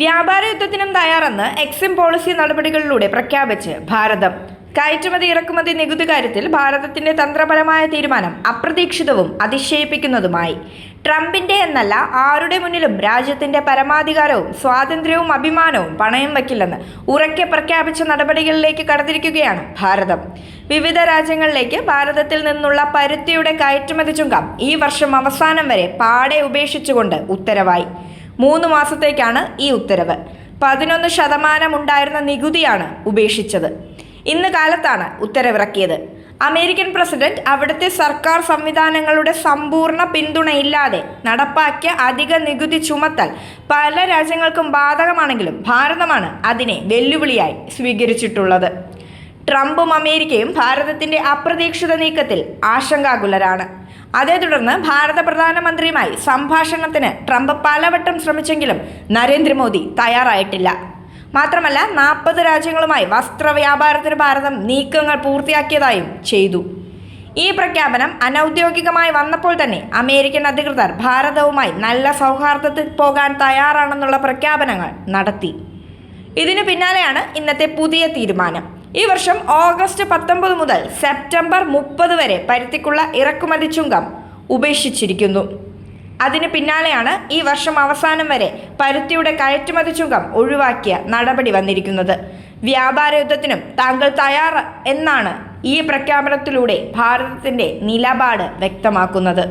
വ്യാപാര യുദ്ധത്തിനും തയ്യാറെന്ന് Exim policy നടപടികളിലൂടെ പ്രഖ്യാപിച്ച് ഭാരതം. കയറ്റുമതി ഇറക്കുമതി നികുതി കാര്യത്തിൽ ഭാരതത്തിന്റെ തന്ത്രപരമായ തീരുമാനം അപ്രതീക്ഷിതവും അതിശയിപ്പിക്കുന്നതുമായി. ട്രംപിന്റെ എന്നല്ല ആരുടെ മുന്നിലും രാജ്യത്തിന്റെ പരമാധികാരവും സ്വാതന്ത്ര്യവും അഭിമാനവും പണയം വയ്ക്കില്ലെന്ന് ഉറക്കെ പ്രഖ്യാപിച്ച നടപടികളിലേക്ക് കടന്നിരിക്കുകയാണ് ഭാരതം. വിവിധ രാജ്യങ്ങളിലേക്ക് ഭാരതത്തിൽ നിന്നുള്ള പരുത്തിയുടെ കയറ്റുമതി ചുങ്കം ഈ വർഷം അവസാനം വരെ പാടെ ഉപേക്ഷിച്ചുകൊണ്ട് ഉത്തരവായി. മൂന്ന് മാസത്തേക്കാണ് ഈ ഉത്തരവ്. പതിനൊന്ന് ശതമാനം ഉണ്ടായിരുന്ന നികുതിയാണ് ഉപേക്ഷിച്ചത്. ഇന്ന് കാലത്താണ് ഉത്തരവിറക്കിയത്. അമേരിക്കൻ പ്രസിഡന്റ് അവിടുത്തെ സർക്കാർ സംവിധാനങ്ങളുടെ സമ്പൂർണ പിന്തുണയില്ലാതെ നടപ്പാക്കിയ അധിക നികുതി ചുമത്തൽ പല രാജ്യങ്ങൾക്കും ബാധകമാണെങ്കിലും ഭാരതമാണ് അതിനെ വെല്ലുവിളിയായി സ്വീകരിച്ചിട്ടുള്ളത്. ട്രംപും അമേരിക്കയും ഭാരതത്തിന്റെ അപ്രതീക്ഷിത നീക്കത്തിൽ ആശങ്കാകുലരാണ്. അതേ തുടർന്ന് ഭാരത പ്രധാനമന്ത്രിയുമായി സംഭാഷണത്തിന് ട്രംപ് പലവട്ടം ശ്രമിച്ചെങ്കിലും നരേന്ദ്രമോദി തയ്യാറായിട്ടില്ല. മാത്രമല്ല നാൽപ്പത് രാജ്യങ്ങളുമായി വസ്ത്രവ്യാപാരത്തിന് ഭാരതം നീക്കങ്ങൾ പൂർത്തിയാക്കിയതായും ചെയ്തു. ഈ പ്രഖ്യാപനം അനൗദ്യോഗികമായി വന്നപ്പോൾ തന്നെ അമേരിക്കൻ അധികൃതർ ഭാരതവുമായി നല്ല സൗഹാർദ്ദത്തിൽ പോകാൻ തയ്യാറാണെന്നുള്ള പ്രഖ്യാപനങ്ങൾ നടത്തി. ഇതിനു പിന്നാലെയാണ് ഇന്നത്തെ പുതിയ തീരുമാനം. ഈ വർഷം ഓഗസ്റ്റ് പത്തൊമ്പത് മുതൽ സെപ്റ്റംബർ മുപ്പത് വരെ പരുത്തിക്കുള്ള ഇറക്കുമതി ചുങ്കം ഉപേക്ഷിച്ചിരിക്കുന്നു. അതിന് പിന്നാലെയാണ് ഈ വർഷം അവസാനം വരെ പരുത്തിയുടെ കയറ്റുമതി ചുങ്കം ഒഴിവാക്കിയ നടപടി വന്നിരിക്കുന്നത്. വ്യാപാര യുദ്ധത്തിനും താങ്കൾ തയ്യാർ എന്നാണ് ഈ പ്രഖ്യാപനത്തിലൂടെ ഭാരതത്തിന്റെ നിലപാട് വ്യക്തമാക്കുന്നത്.